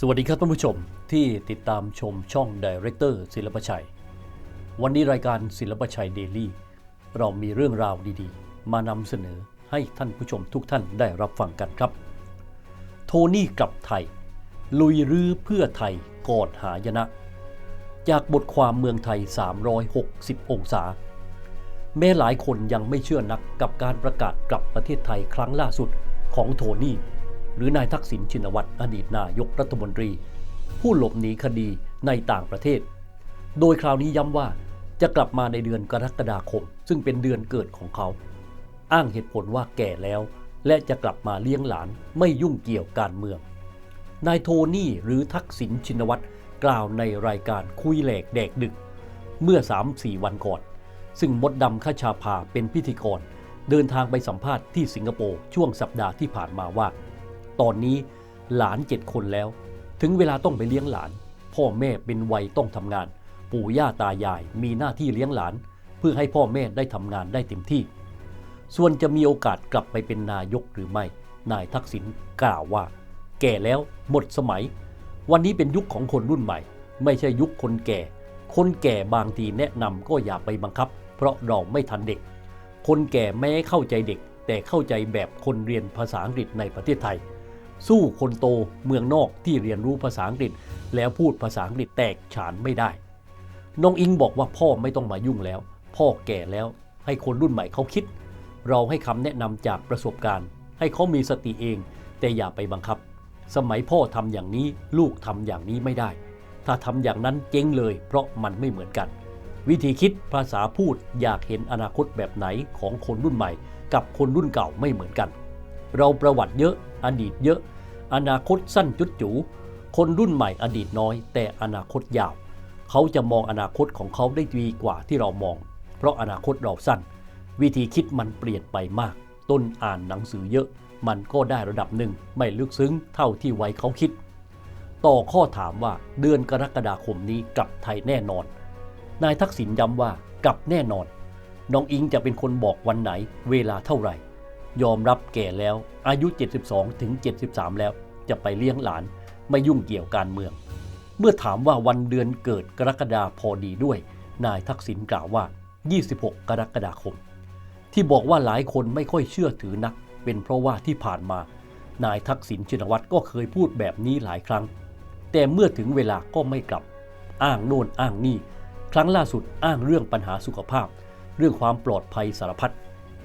สวัสดีครับท่านผู้ชมที่ติดตามชมช่อง Director ศิลปชัย วันนี้รายการศิลปชัยเดลี่เรามีเรื่องราวดีๆ มานำเสนอให้ท่านผู้ชมทุกท่านได้รับฟังกันครับ โทนี่กลับไทย ลุยรื้อเพื่อไทยกอดหายนะ จากบทความเมืองไทย 360 องศา แม้หลายคนยังไม่เชื่อนักกับการประกาศกลับประเทศไทยครั้งล่าสุดของโทนี่ หรือนายทักษิณชินวัตรอดีตนายกรัฐมนตรี ผู้หลบหนีคดีในต่างประเทศ โดยคราวนี้ย้ำว่าจะกลับมาในเดือนกรกฎาคม ซึ่งเป็นเดือนเกิดของเขา อ้างเหตุผลว่าแก่แล้ว และจะกลับมาเลี้ยงหลานไม่ยุ่งเกี่ยวการเมือง นายโทนี่หรือทักษิณชินวัตรกล่าวในรายการคุยแหลกแดกดึก เมื่อ 3-4 วันก่อน ซึ่งมดดำขชาภาเป็นพิธีกร เดินทางไปสัมภาษณ์ที่สิงคโปร์ช่วงสัปดาห์ที่ผ่านมาว่า ตอนนี้หลานเจ็ดคนแล้ว ถึงเวลาต้องไปเลี้ยงหลาน พ่อแม่เป็นวัยต้องทำงาน ปู่ย่าตายายมีหน้าที่เลี้ยงหลาน เพื่อให้พ่อแม่ได้ทำงานได้เต็มที่ ส่วนจะมีโอกาสกลับไปเป็นนายกหรือไม่ นายทักษิณกล่าวว่า แก่แล้วหมดสมัย วันนี้เป็นยุคของคนรุ่นใหม่ ไม่ใช่ยุคคนแก่ คนแก่บางทีแนะนำก็อย่าไปบังคับ เพราะเราไม่ทันเด็ก คนแก่แม้เข้าใจเด็ก แต่เข้าใจแบบคนเรียนภาษาอังกฤษในประเทศไทย สู้คนโตเมืองนอกที่เรียนรู้ภาษาอังกฤษ แล้วพูดภาษาอังกฤษแตกฉานไม่ได้ น้องอิงบอกว่าพ่อไม่ต้องมายุ่งแล้ว พ่อแก่แล้ว ให้คนรุ่นใหม่เขาคิด เราให้คำแนะนำจากประสบการณ์ ให้เขามีสติเอง แต่อย่าไปบังคับ สมัยพ่อทำอย่างนี้ลูกทำอย่างนี้ไม่ได้ ถ้าทำอย่างนั้นเจ๊งเลย เพราะมันไม่เหมือนกัน วิธีคิดภาษาพูดอยากเห็นอนาคตแบบไหนของคนรุ่นใหม่ กับคนรุ่นเก่าไม่เหมือนกัน เราประวัติเยอะ อดีตเยอะ อนาคตสั้นจุดจู คนรุ่นใหม่อดีตน้อย แต่อนาคตยาว เขาจะมองอนาคตของเขาได้ดีกว่าที่เรามอง เพราะอนาคตเราสั้น วิธีคิดมันเปลี่ยนไปมาก ต้นอ่านหนังสือเยอะ มันก็ได้ระดับหนึ่งไม่ลึกซึ้งเท่าที่ไว้เขาคิด ต่อข้อถามว่าเดือนกรกฎาคมนี้กลับไทยแน่นอน นายทักษิณย้ำว่ากลับแน่นอนน้องอิงจะเป็นคนบอกวันไหน เวลาเท่าไหร่ ยอมรับแก่แล้ว อายุ 72 ถึง 73 แล้ว จะไปเลี้ยงหลานไม่ยุ่งเกี่ยวการเมือง เมื่อถามว่าวันเดือนเกิดกรกฎาพอดีด้วย นายทักษิณกล่าวว่า 26 กรกฎาคม ที่บอกว่าหลายคนไม่ค่อยเชื่อถือนัก เป็นเพราะว่าที่ผ่านมา นายทักษิณชินวัตรก็เคยพูดแบบนี้หลายครั้ง แต่เมื่อถึงเวลาก็ไม่กลับ อ้างโน่นอ้างนี่ ครั้งล่าสุดอ้างเรื่องปัญหาสุขภาพ เรื่องความปลอดภัยสารพัด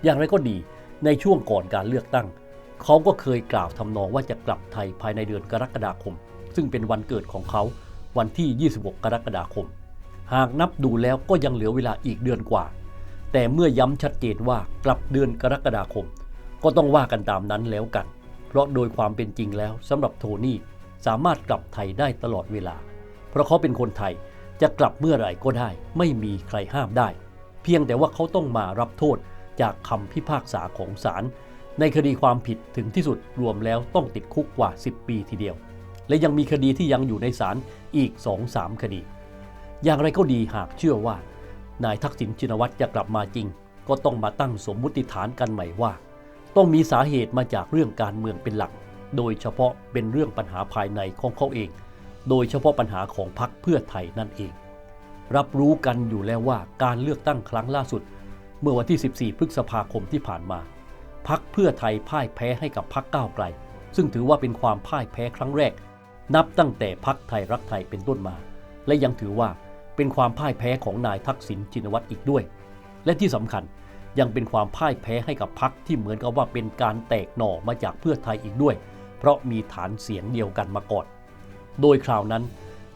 อย่างไรก็ดี ในช่วงก่อนการเลือกตั้ง เขาก็เคยกล่าวทำนองว่าจะกลับไทยภายในเดือนกรกฎาคม ซึ่งเป็นวันเกิดของเขาวันที่ 26 กรกฎาคม หากนับดูแล้วก็ยังเหลือเวลาอีกเดือนกว่า แต่เมื่อย้ำชัดเจนว่ากลับเดือนกรกฎาคม ก็ต้องว่ากันตามนั้นแล้วกัน เพราะโดยความเป็นจริงแล้วสำหรับโทนี่สามารถกลับไทยได้ตลอดเวลา เพราะเขาเป็นคนไทยจะกลับเมื่อไหร่ก็ได้ ไม่มีใครห้ามได้ เพียงแต่ว่าเขาต้องมารับโทษ จากคำพิพากษาของศาลในคดีความผิดถึงที่สุดรวมแล้วต้องติดคุกกว่า 10 ปีทีเดียว และยังมีคดีที่ยังอยู่ในศาลอีก 2-3 คดี อย่างไรก็ดีหากเชื่อว่า นายทักษิณชินวัตรจะกลับมาจริง ก็ต้องมาตั้งสมมุติฐานกันใหม่ว่า ต้องมีสาเหตุมาจากเรื่องการเมืองเป็นหลัก โดยเฉพาะเป็นเรื่องปัญหาภายในของเขาเอง โดยเฉพาะปัญหาของพรรคเพื่อไทยนั่นเอง รับรู้กันอยู่แล้วว่าการเลือกตั้งครั้งล่าสุด เมื่อวันที่ 14 พฤษภาคมที่ผ่านมา พักเพื่อไทยพ่ายแพ้ให้กับพักก้าวไกล ซึ่งถือว่าเป็นความพ่ายแพ้ครั้งแรก นับตั้งแต่พักไทยรักไทยเป็นต้นมา และยังถือว่าเป็นความพ่ายแพ้ของนายทักษิณชินวัตรอีกด้วย และที่สำคัญยังเป็นความพ่ายแพ้ให้กับพักที่เหมือนกับว่าเป็นการแตกหน่อมาจากเพื่อไทยอีกด้วย เพราะมีฐานเสียงเดียวกันมาก่อน โดยคราวนั้น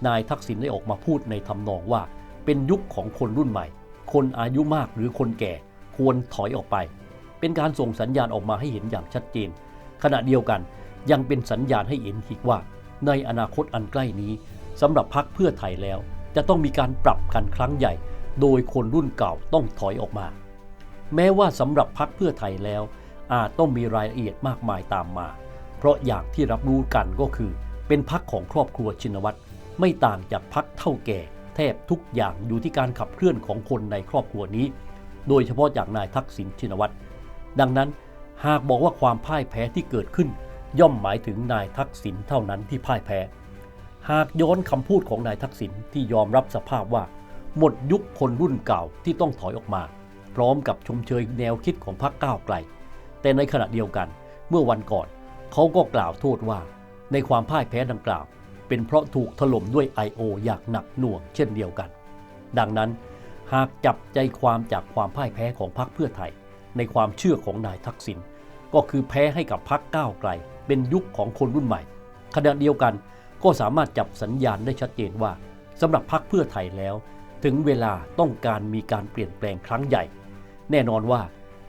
นายทักษิณได้ออกมาพูดในทำนองว่า เป็นยุคของคนรุ่นใหม่ คนอายุมากหรือคนแก่ควรถอยออกไป เป็นการส่งสัญญาณออกมาให้เห็นอย่างชัดเจน ขณะเดียวกันยังเป็นสัญญาณให้เห็นอีกว่า ในอนาคตอันใกล้นี้สำหรับพักเพื่อไทยแล้ว จะต้องมีการปรับกันครั้งใหญ่ โดยคนรุ่นเก่าต้องถอยออกมา แม้ว่าสำหรับพักเพื่อไทยแล้ว อาจต้องมีรายละเอียดมากมายตามมา เพราะอย่างที่รับรู้กันก็คือ เป็นพักของครอบครัวชินวัตรไม่ต่างจากพักเท่าแก่ แทบทุกอย่างอยู่ที่การขับเคลื่อนของคนในครอบครัวนี้ โดยเฉพาะจากนายทักษิณชินวัตร ดังนั้นหากบอกว่าความพ่ายแพ้ที่เกิดขึ้น ย่อมหมายถึงนายทักษิณเท่านั้นที่พ่ายแพ้ หากย้อนคำพูดของนายทักษิณที่ยอมรับสภาพว่า หมดยุคคนรุ่นเก่าที่ต้องถอยออกมา พร้อมกับชมเชยแนวคิดของพรรคก้าวไกล แต่ในขณะเดียวกัน เมื่อวันก่อน เขาก็กล่าวโทษว่า ในความพ่ายแพ้ดังกล่าว เป็นเพราะถูกถล่มด้วย I.O. อย่างหนักหน่วงเช่นเดียวกัน ดังนั้นหากจับใจความจากความพ่ายแพ้ของพรรคเพื่อไทย ในความเชื่อของนายทักษิณก็คือแพ้ให้กับพรรคก้าวไกล เป็นยุคของคนรุ่นใหม่ ขณะเดียวกันก็สามารถจับสัญญาณได้ชัดเจนว่าสำหรับพรรคเพื่อไทยแล้ว ถึงเวลาต้องการมีการเปลี่ยนแปลงครั้งใหญ่ แน่นอนว่า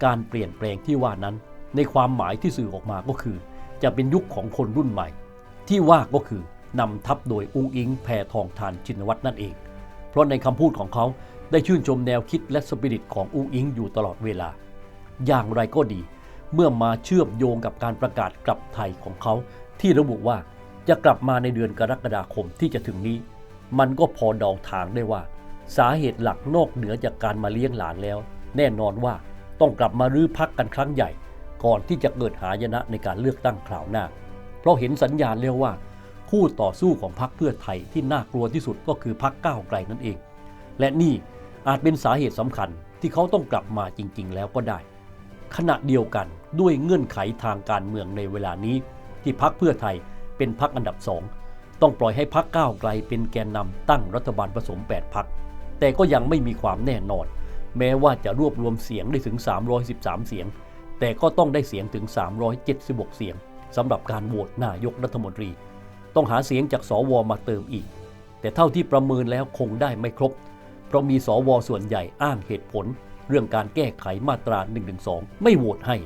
การเปลี่ยนแปลงที่ว่านั้น ในความหมายที่สื่อออกมาก็คือ จะเป็นยุคของคนรุ่นใหม่ ที่ว่าก็คือ นำทัพโดยอุ้งอิงแพทองทานชินวัตรนั่นเอง เพราะในคำพูดของเขาได้ชื่นชมแนวคิดและสปิริตของอุ้งอิงอยู่ตลอดเวลา อย่างไรก็ดี เมื่อมาเชื่อมโยงกับการประกาศกลับไทยของเขา ที่ระบุว่าจะกลับมาในเดือนกรกฎาคมที่จะถึงนี้ มันก็พอเดาทางได้ว่า สาเหตุหลักนอกเหนือจากการมาเลี้ยงหลานแล้ว แน่นอนว่าต้องกลับมารื้อพักกันครั้งใหญ่ ก่อนที่จะเกิดหายนะในการเลือกตั้งคราวหน้า เพราะเห็นสัญญาณแล้วว่า คู่ต่อสู้ของพรรคเพื่อไทยที่น่ากลัวที่สุดก็คือพรรคก้าวไกลนั่นเอง และนี่อาจเป็นสาเหตุสำคัญที่เขาต้องกลับมาจริง ๆ แล้วก็ได้ ขณะเดียวกันด้วยเงื่อนไขทางการเมืองในเวลานี้ที่พรรคเพื่อไทยเป็นพรรคอันดับสองต้องปล่อยให้พรรคก้าวไกลเป็นแกนนำตั้งรัฐบาลผสม 8พรรคแต่ก็ยังไม่มีความแน่นอน แม้ว่าจะรวบรวมเสียงได้ถึง 313 เสียง แต่ก็ต้องได้เสียงถึง 376 เสียงสำหรับการโหวตนายกรัฐมนตรี ต้องหาเสียงจากสวมาเติมอีก แต่เท่าที่ประเมินแล้วคงได้ไม่ครบ เพราะมีสวส่วนใหญ่อ้างเหตุผล เรื่องการแก้ไขมาตรา112ไม่โหวตให้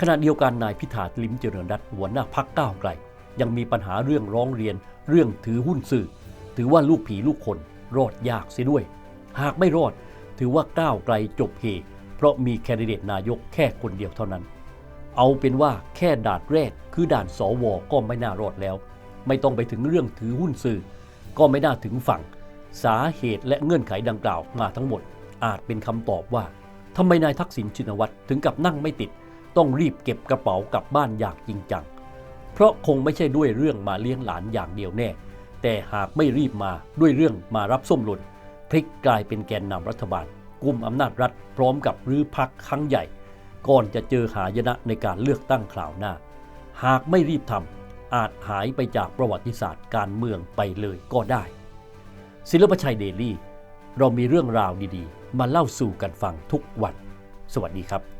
ขณะเดียวกันนายพิธาลิมเจริญรัตน์หัวหน้าพักก้าวไกล ยังมีปัญหาเรื่องร้องเรียน เรื่องถือหุ้นสื่อ ถือว่าลูกผีลูกคนรอดยากเสียด้วย หากไม่รอด ถือว่าก้าวไกลจบเฮเพราะมีแคนดิเดตนายกแค่คนเดียวเท่านั้น เอาเป็นว่าแค่ด่านแรกคือด่านสวก็ไม่น่ารอดแล้ว ไม่ต้องไปถึงเรื่องถือหุ้นสื่อ ก็ไม่น่าถึงฝั่ง สาเหตุและเงื่อนไขดังกล่าวมาทั้งหมด อาจเป็นคำตอบว่าทำไมนายทักษิณชินวัตรถึงกับนั่งไม่ติด ต้องรีบเก็บกระเป๋ากลับบ้านอย่างจริงจัง เพราะคงไม่ใช่ด้วยเรื่องมาเลี้ยงหลานอย่างเดียวแน่ แต่หากไม่รีบมาด้วยเรื่องมารับส้มหล่นพลิกกลายเป็นแกนนำรัฐบาลกุมอำนาจรัฐพร้อมกับรื้อพักครั้งใหญ่ ก่อนจะเจอหายนะในการเลือกตั้งคราวหน้า หากไม่รีบทำ อาจหายไปจากประวัติศาสตร์การเมืองไปเลยก็ได้ ศิลปชัยเดลี่ เรามีเรื่องราวดีๆ มาเล่าสู่กันฟังทุกวัน สวัสดีครับ